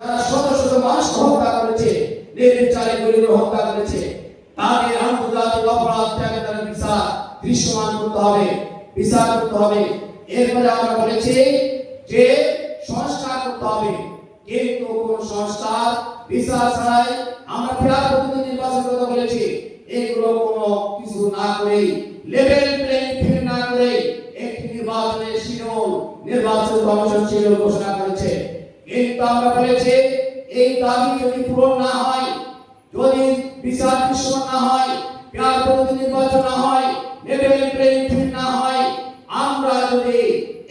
তারা শত শত মানুষকে হত্যা করেছে, নির্বিচারে গুলিগুলো হত্যা করেছে। তাদের আন্তর্জাতিক অপরাধ ত্যাগে তারা বিচার, দৃশ্যমান করতে হবে, বিচার করতে হবে। এরপরে আমরা বলেছি যে, সংস্কার করতে হবে। কিন্তু কোন সংস্কার, বিচার ছাড়াই আমরা ফেরার প্রতিনিধি নির্বাচনের কথা বলেছি। এগুলো কোনো কিছু না করে লেভেল প্লেইং ফিল্ড না করে একটি নির্বাচনের শিডিউল নির্বাচন কমিশন শিডিউল ঘোষণা কিন্তু আমরা বলেছি এই দাবি যদি পূরণ না হয়, যদি বিচার দৃশ্যমান না হয় ফেরার প্রতিনিধি নির্বাচন না হয় লেভেল প্লেইং না হয়, আমরা যদি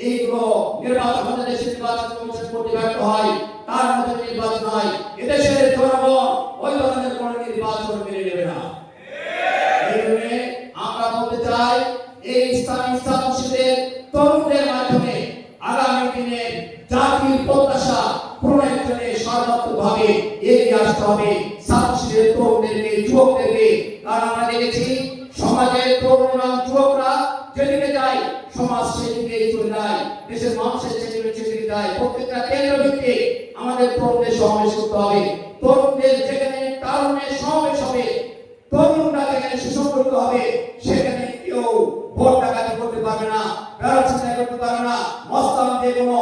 এইগুলো নির্বাচন, দেশের নির্বাচন কমিশন করতে ব্যর্থ হয়, তার মধ্যে নির্বাচন হয়, এদেশের জনগণ ওই ধরনের কোন নির্বাচন মেনে নেবে না। আমরা বলতে চাই, এই ইসলামী ছাত্রশিবিরের তরুণদের মাধ্যমে আগামী দিনে জাতির প্রত্যাশা সর্বাত্মকভাবে এগিয়ে আসতে হবে। ছাত্রশিবিরের তরুণদেরকে, যুবকদেরকে। কারণ আমরা দেখেছি, সমাজের তরুণরা, যুবকরা যেদিকে যায়, সমাজ সেদিকে চলে যায়। দেশের মানুষের সেদিকে সেদিকে যায়। প্রত্যেকটা কেন্দ্র ভিত্তিক আমাদের তরুণদের সমাবেশ করতে হবে। তরুণদের যেখানে তারুণ্যের সমাবেশ হবে, তরুণরা যেখানে সুসংগঠিত হবে, সেখানে কেউ ভোট ডাকাতি করতে পারবে না চিন্তা করতে পারবে না, মস্তান দিয়ে কোনো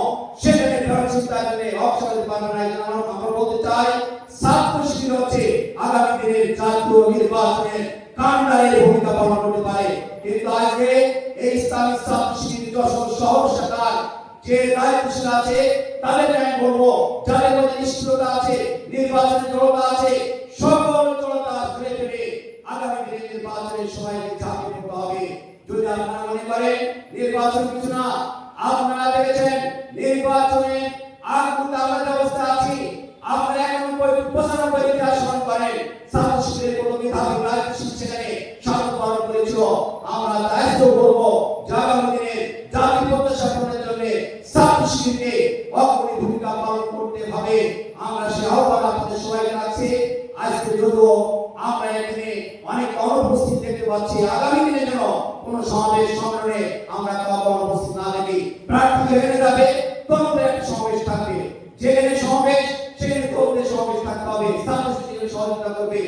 চাই ছাত্র হচ্ছে আগামী দিনের জাতীয় নির্বাচনের কান্ডারের ভূমিকা পালন করতে পারে। কিন্তু আজকে এই ইসলামিক শিবির যশোর শহর শাখার যে দায়িত্বশীল আছে তাদেরকে আমি বলব, যাদের মধ্যে নিষ্ঠুরতা আছে নির্বাচনের জড়তা আছে, সকল জড়তা ধরে ফেলে আগামী দিনে নির্বাচনের সবাইকে চাপিয়ে পড়তে হবে। যদি আপনারা মনে করেন নির্বাচন কিছু না, আপনারা দেখেছেন নির্বাচনে আগ মুহূর্তে আমরা অবস্থা আছি শিবিরকে অগ্রণী ভূমিকা পালন করতে হবে। আমরা সে আহ্বান আপনাদের সবাইকে রাখছি। আজকে যদিও আমরা এখানে অনেক অনুপস্থিত দেখতে পাচ্ছি, আগামী দিনে যেন কোন সমাবেশ সম্মেলনে আমরা কাউকে অনুপস্থিত না দেখি প্রার্থী যেখানে যাবে, তরুণদের একটা সমাবেশ থাকবে। যেখানে সমাবেশ, সেখানে তরুণদের সমাবেশ থাকতে হবে। ছাত্র সহযোগিতা করবে।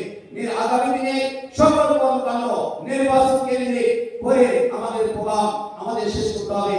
আগামী দিনে সকল কর্মকাণ্ড নির্বাচন কেন্দ্রে করে আমাদের প্রোগ্রাম আমাদের শেষ করতে হবে।